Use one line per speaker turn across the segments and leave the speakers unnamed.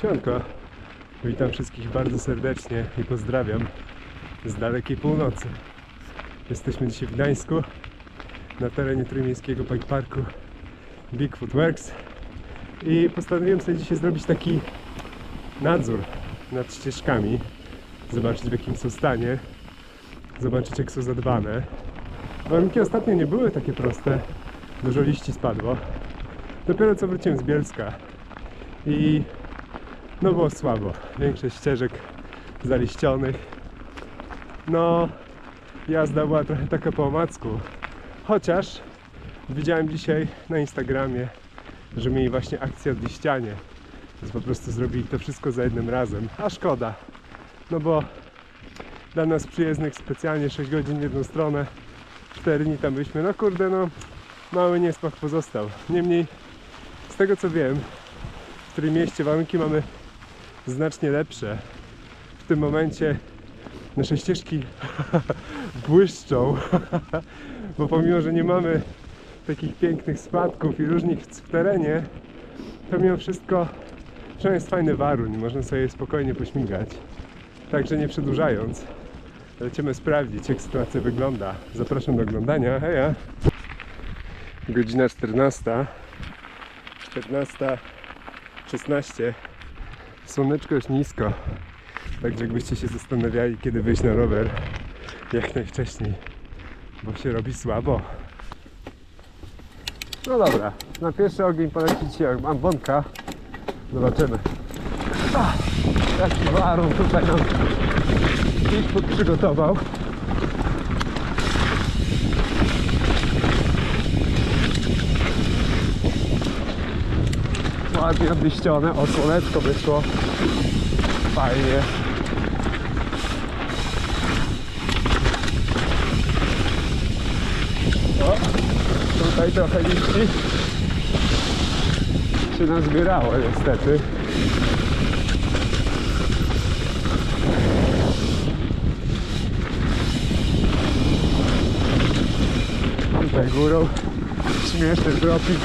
Siemanko, witam wszystkich bardzo serdecznie i pozdrawiam z dalekiej północy. Jesteśmy dzisiaj w Gdańsku, na terenie trójmiejskiego bike parku Bigfoot Works i postanowiłem sobie dzisiaj zrobić taki nadzór nad ścieżkami, zobaczyć w jakim są stanie, zobaczyć jak są zadbane. Warunki ostatnio nie były takie proste, dużo liści spadło. Dopiero co wróciłem z Bielska i no było słabo. Większość ścieżek zaliścionych. No, jazda była trochę taka po omacku. Chociaż widziałem dzisiaj na Instagramie, że mieli właśnie akcję odliścianie. Więc po prostu zrobili to wszystko za jednym razem. A szkoda. No bo dla nas przyjezdnych specjalnie 6 godzin w jedną stronę. 4 dni tam byliśmy. No kurde, no mały niesmak pozostał. Niemniej, z tego co wiem, w którym mieście warunki mamy znacznie lepsze. W tym momencie nasze ścieżki błyszczą, bo pomimo, że nie mamy takich pięknych spadków i różnic w terenie, to mimo wszystko przynajmniej jest fajny warunek, można sobie spokojnie pośmigać. Także nie przedłużając, lecimy sprawdzić, jak sytuacja wygląda. Zapraszam do oglądania. Heja! Godzina 14. 14.16. Słoneczko już nisko. Także jakbyście się zastanawiali, kiedy wyjść na rower, jak najwcześniej, bo się robi słabo. No dobra, na pierwszy ogień poleci dzisiaj ambonka. Zobaczymy. Ach, jaki warun tutaj nam Bigfoot przygotował. Ładnie odliścione, o słoneczko wyszło. Fajnie. O, tutaj trochę liści się nazbierało niestety. Tutaj górą śmieszny dropik,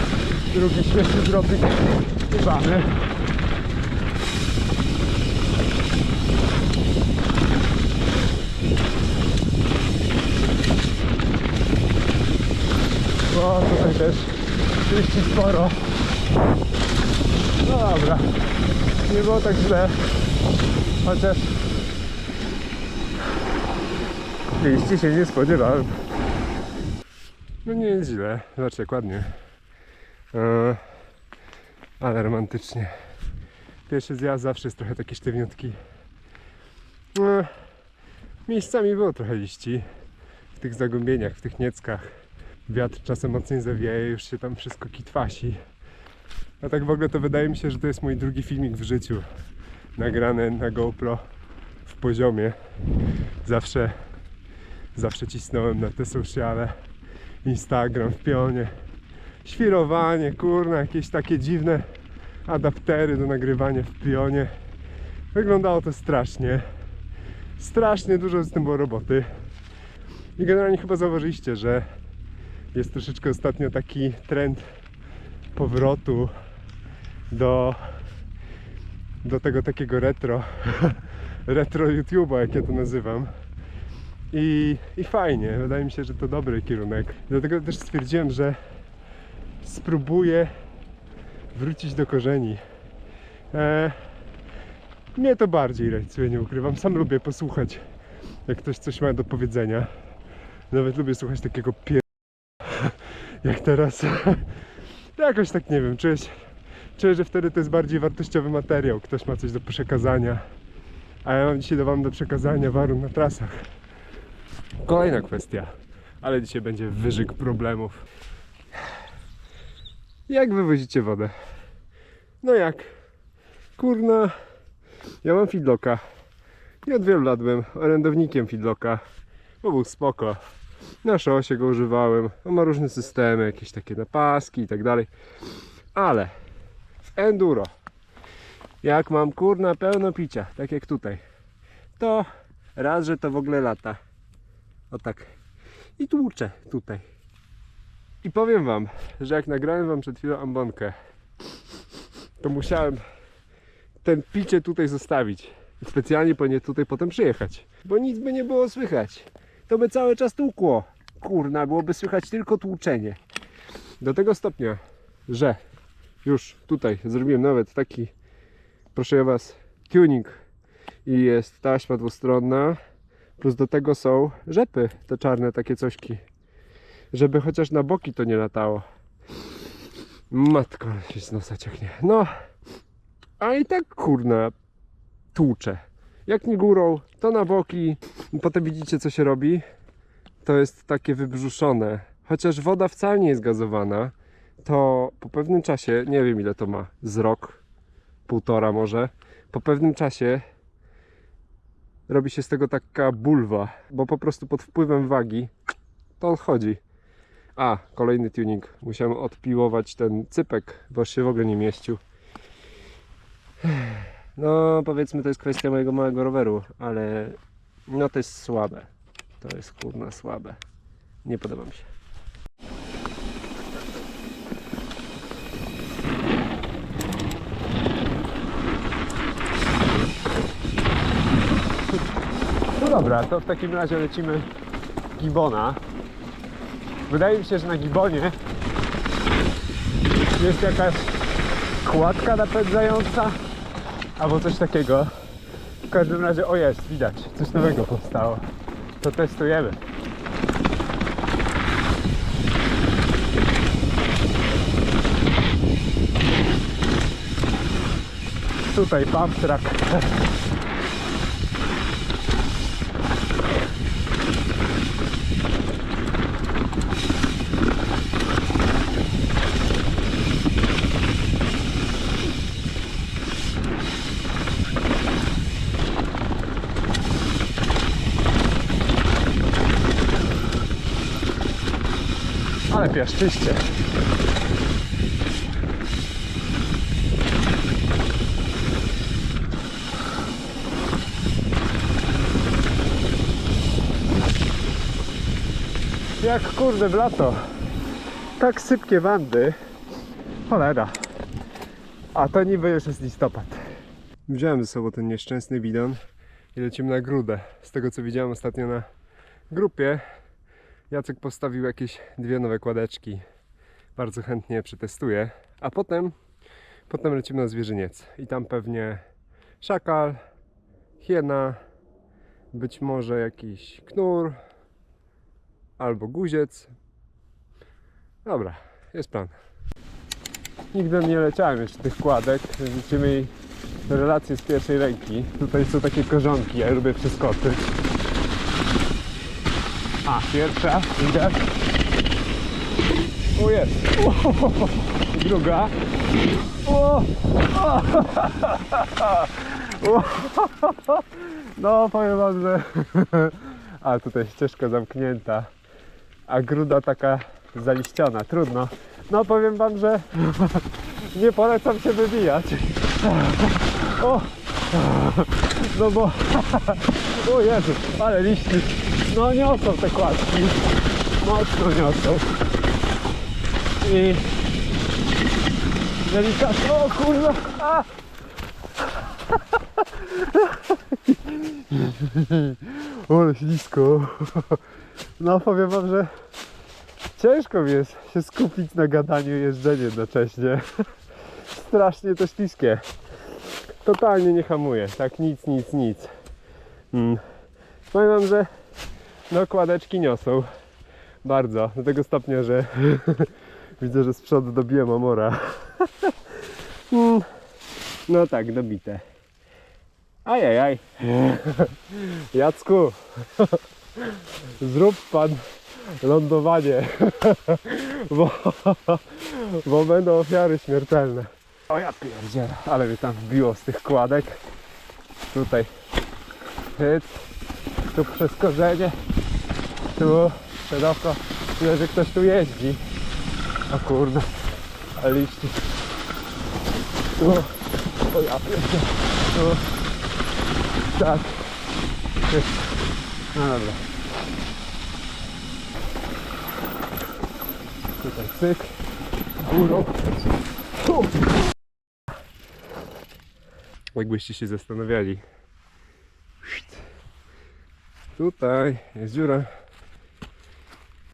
drugi śmieszny dropik, jebany. O, tutaj też liści sporo. No dobra, nie było tak źle, chociaż liści się nie spodziewałem. No nie jest źle, zobacz jak ładnie. E, ale romantycznie. Pierwszy zjazd zawsze jest trochę taki sztywniutki. E, miejscami było trochę liści w tych zagłębieniach, w tych nieckach. Wiatr czasem mocniej zawieje, już się tam wszystko kitwasi. A tak w ogóle to wydaje mi się, że to jest mój drugi filmik w życiu. Nagrany na GoPro w poziomie. Zawsze, zawsze cisnąłem na te sociale. Instagram w pionie. Świrowanie, kurna, jakieś takie dziwne adaptery do nagrywania w pionie. Wyglądało to strasznie. Strasznie dużo z tym było roboty. I generalnie chyba zauważyliście, że jest troszeczkę ostatnio taki trend powrotu do, do tego takiego retro, retro YouTube'a, jak ja to nazywam. I, I fajnie, wydaje mi się, że to dobry kierunek. Dlatego też stwierdziłem, że spróbuję wrócić do korzeni. E, mnie to bardziej rajcuje, nie ukrywam. Sam lubię posłuchać, jak ktoś coś ma do powiedzenia. Nawet lubię słuchać takiego pier... jak teraz. Jakoś tak nie wiem, czuję, czuję, że wtedy to jest bardziej wartościowy materiał. Ktoś ma coś do przekazania. A ja mam dzisiaj do Wam do przekazania warun na trasach. Kolejna kwestia, ale dzisiaj będzie wyżyk problemów. Jak wywozicie wodę? No jak? Kurna, ja mam feedlocka. I od wielu lat byłem orędownikiem feedlocka, bo był spoko. Na szosie go używałem. On ma różne systemy, jakieś takie napaski i tak dalej. Ale w enduro, jak mam kurna pełno picia, tak jak tutaj, to raz, że to w ogóle lata. O tak. I tłuczę tutaj. I powiem wam, że jak nagrałem wam przed chwilą ambonkę, to musiałem ten picie tutaj zostawić. Specjalnie powinien tutaj potem przyjechać. Bo nic by nie było słychać. To by cały czas tłukło. Kurna, byłoby słychać tylko tłuczenie. Do tego stopnia, że już tutaj zrobiłem nawet taki, proszę was, tuning i jest taśma dwustronna, plus do tego są rzepy, te czarne takie cośki, żeby chociaż na boki to nie latało. Matko, się z nosa ciachnie. No, a i tak kurna tłucze. Jak nie górą, to na boki. Potem widzicie co się robi. To jest takie wybrzuszone. Chociaż woda wcale nie jest gazowana, to po pewnym czasie, nie wiem ile to ma, z rok, półtora może, po pewnym czasie robi się z tego taka bulwa, bo po prostu pod wpływem wagi to odchodzi. A, kolejny tuning. Musiałem odpiłować ten cypek, bo się w ogóle nie mieścił. No, powiedzmy, to jest kwestia mojego małego roweru, ale no to jest słabe. To jest kurna słabe. Nie podoba mi się. No dobra, to w takim razie lecimy Gibona. Wydaje mi się, że na Gibonie jest jakaś kładka napędzająca albo coś takiego. W każdym razie, o jest, widać, coś nowego powstało. To testujemy. Tutaj pump track. Piaszczyście. Jak kurde w lato. Tak sypkie wandy. Cholera. A to niby już jest listopad. Wziąłem ze sobą ten nieszczęsny bidon i lecimy na grudę. Z tego co widziałem ostatnio na grupie, Jacek postawił jakieś dwie nowe kładeczki. Bardzo chętnie przetestuję. A potem, potem lecimy na zwierzyniec. I tam pewnie szakal, hiena, być może jakiś knur albo guziec. Dobra, jest plan. Nigdy nie leciałem jeszcze tych kładek. Widzimy relacje z pierwszej ręki. Tutaj są takie korzonki, ja lubię przeskoczyć. Pierwsza, widać. O jest. Druga. O. No, powiem wam, że... A, tutaj ścieżka zamknięta. A gruda taka zaliściona, trudno. No, powiem wam, że nie polecam się wybijać. O! No bo... O Jezu, ale liści. No niosą te kładki. Mocno niosą. I... Delikatnie... O kurwa! A! Ale ślisko. No powiem wam, że ciężko mi jest się skupić na gadaniu jeżdżeniu jednocześnie. Strasznie to śliskie. Totalnie nie hamuje. Tak nic, nic, nic. Mm. Powiem wam, że no kładeczki niosą. Bardzo. Do tego stopnia, że widzę, że z przodu dobiłem amora. Mm. no tak, dobite. Ajajaj. Jacku, zrób pan lądowanie, bo, bo będą ofiary śmiertelne. O ja pierdzielę, ale mnie tam wbiło z tych kładek. Tutaj hyc, tu przez korzenie, tu szeroko, tyle, że ktoś tu jeździ. O kurde, a liści. Tu, o ja pierdzielę, tu, tak, hyc. no dobra. Tutaj cyk, górą. Tu. Jakbyście się zastanawiali. Tutaj jest dziura.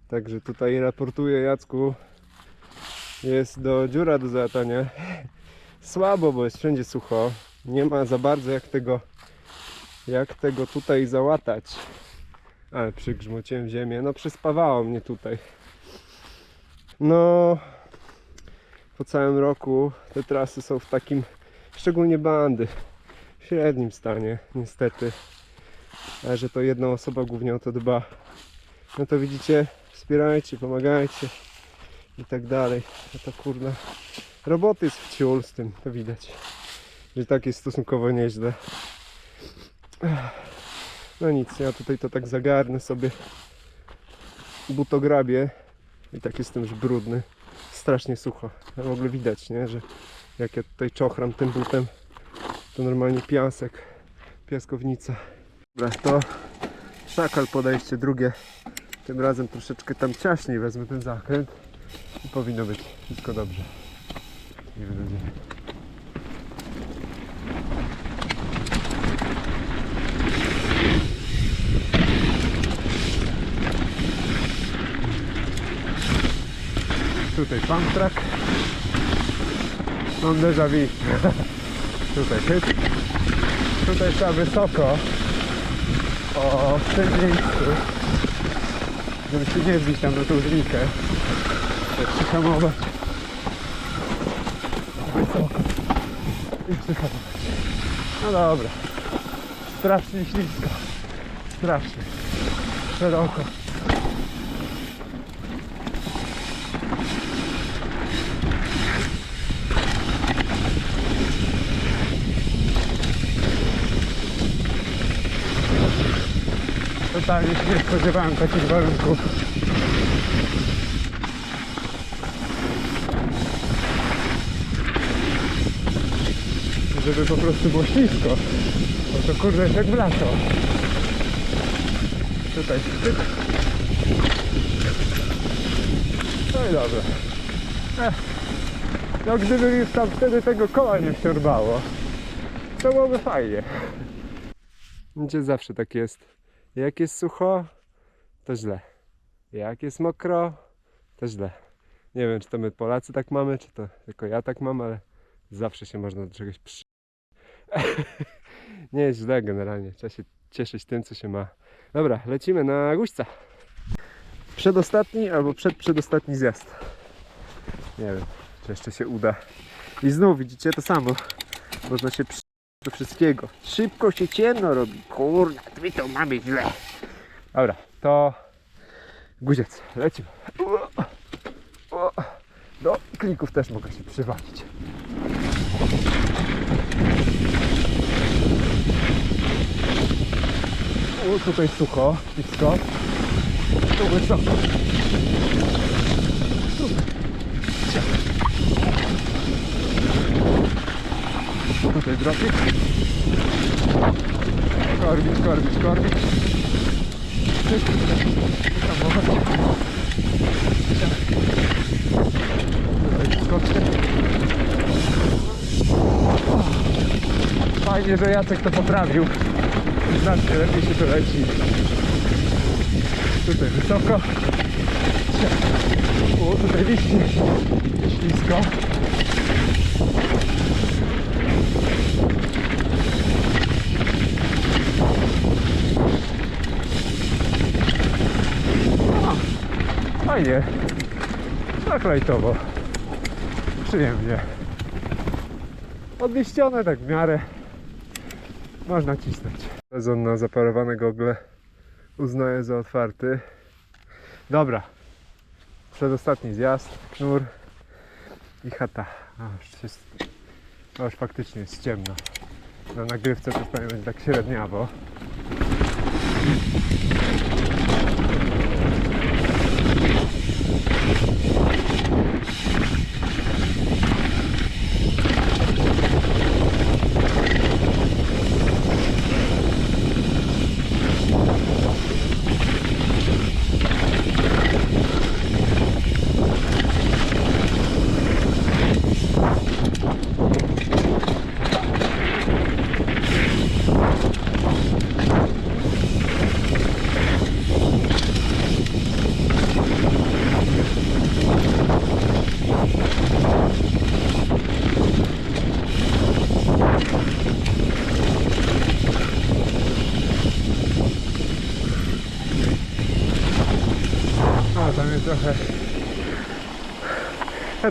Także tutaj raportuję Jacku. Jest do dziura do załatania. Słabo, bo jest wszędzie sucho. Nie ma za bardzo jak tego jak tego tutaj załatać. Ale przygrzmociłem ziemię. No przyspawało mnie tutaj. No po całym roku te trasy są w takim, szczególnie bandy, w średnim stanie niestety. A że to jedna osoba głównie o to dba. No to widzicie, wspierajcie, pomagajcie i tak dalej. No to kurna, roboty jest w ciul z tym, to widać. Że tak jest stosunkowo nieźle. No nic, ja tutaj to tak zagarnę sobie butograbię i tak jestem już brudny. Strasznie sucho. A w ogóle widać, nie, że jak ja tutaj czochram tym butem, to normalnie piasek, piaskownica. Dobra, to szakal podejście drugie. Tym razem troszeczkę tam ciaśniej wezmę ten zakręt i powinno być wszystko dobrze. Nie wyludzie. Tutaj pump track. Mam déjà vu. Tutaj chyt. Tutaj trzeba wysoko. O, miejscu. Żeby się nie wbić tam na tą linkę. Przyhamować. I przyhamować. No dobra. Strasznie ślisko. Strasznie. Szeroko. Totalnie się nie spodziewałem takich warunków. Żeby po prostu było ślisko. Bo to kurde jest jak w lato. Tutaj szczyt. No i dobra. Ech. No gdyby już tam wtedy tego koła nie wsiorbało, to byłoby fajnie. Gdzie zawsze tak jest. Jak jest sucho, to źle. Jak jest mokro, to źle. Nie wiem, czy to my Polacy tak mamy, czy to tylko ja tak mam, ale zawsze się można do czegoś przy... Nie jest źle generalnie. Trzeba się cieszyć tym, co się ma. Dobra, lecimy na guźca. Przedostatni albo przedprzedostatni zjazd. Nie wiem, czy jeszcze się uda. I znów widzicie to samo. Można się przy do wszystkiego. Szybko się ciemno robi. Kurde, my to mamy źle. Dobra, to guziec, lecimy. Do klików też mogę się przywalić. O, tutaj sucho, nisko. Tu wysoko. Tutaj dropik. Korbić, korbić, korbić. Cyk. Hamować. Tutaj skoczkę. Fajnie, że Jacek to poprawił. Znacznie lepiej się to leci. Tutaj wysoko. O, tutaj liście. Ślisko. Fajnie. Tak lajtowo. Przyjemnie. Odliścione tak w miarę. Można cisnąć. Sezon na zaparowane gogle uznaję za otwarty. Dobra. Przedostatni zjazd. Knur i chata. A, już, jest, już faktycznie jest ciemno. Na nagrywce to powinno być tak średniawo.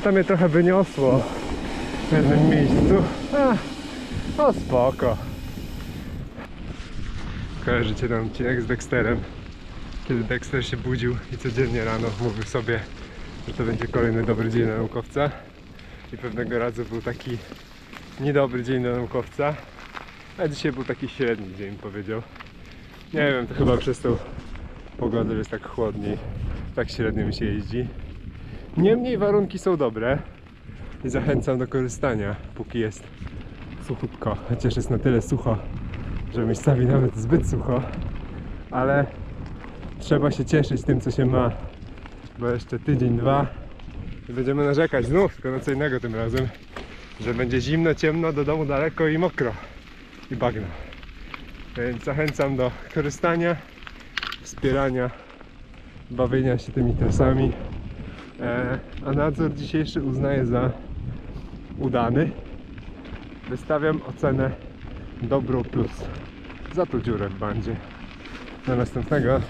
Tam mnie trochę wyniosło w jednym miejscu. A, no spoko. Kojarzycie ten odcinek z Dexterem, kiedy Dexter się budził i codziennie rano mówił sobie, że to będzie kolejny dobry dzień dla naukowca. I pewnego razu był taki niedobry dzień dla naukowca, a dzisiaj był taki średni dzień, powiedział. Nie wiem, to chyba przez tą pogodę, jest tak chłodniej, tak średnio mi się jeździ. Niemniej warunki są dobre i zachęcam do korzystania, póki jest suchutko. Chociaż jest na tyle sucho, że miejscami nawet zbyt sucho, ale trzeba się cieszyć tym, co się ma, bo jeszcze tydzień, dwa i będziemy narzekać znów, tylko na co innego tym razem, że będzie zimno, ciemno, do domu daleko i mokro i bagno. Więc zachęcam do korzystania, wspierania, bawienia się tymi trasami. E, a nadzór dzisiejszy uznaję za udany. Wystawiam ocenę dobrą plus za tą dziurę w bandzie. Do następnego.